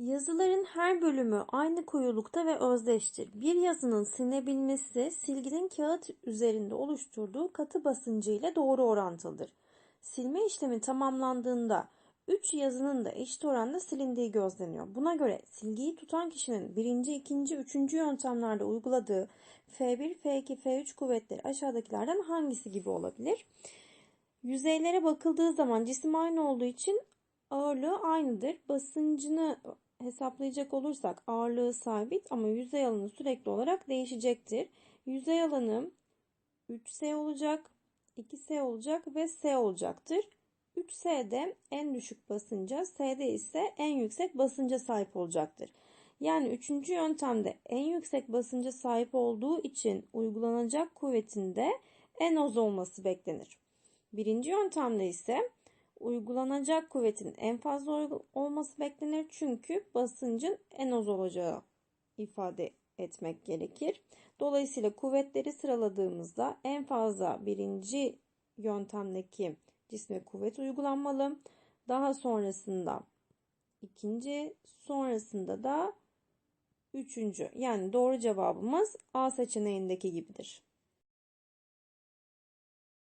Yazıların her bölümü aynı koyulukta ve özdeştir. Bir yazının silinebilmesi, silginin kağıt üzerinde oluşturduğu katı basıncı ile doğru orantılıdır. Silme işlemi tamamlandığında 3 yazının da eşit oranda silindiği gözleniyor. Buna göre silgiyi tutan kişinin birinci, ikinci, üçüncü yöntemlerde uyguladığı F1, F2, F3 kuvvetleri aşağıdakilerden hangisi gibi olabilir? Yüzeylere bakıldığı zaman cisim aynı olduğu için ağırlığı aynıdır. Basıncını hesaplayacak olursak ağırlığı sabit ama yüzey alanı sürekli olarak değişecektir. Yüzey alanı 3S olacak, 2S olacak ve S olacaktır. 3S'de en düşük basınca, S'de ise en yüksek basınca sahip olacaktır. Yani üçüncü yöntemde en yüksek basınca sahip olduğu için uygulanacak kuvvetinde en az olması beklenir. Birinci yöntemde ise uygulanacak kuvvetin en fazla olması beklenir çünkü basıncın en az olacağı ifade etmek gerekir. Dolayısıyla kuvvetleri sıraladığımızda en fazla birinci yöntemdeki cisme kuvvet uygulanmalı. Daha sonrasında ikinci, sonrasında da üçüncü. Yani doğru cevabımız A seçeneğindeki gibidir.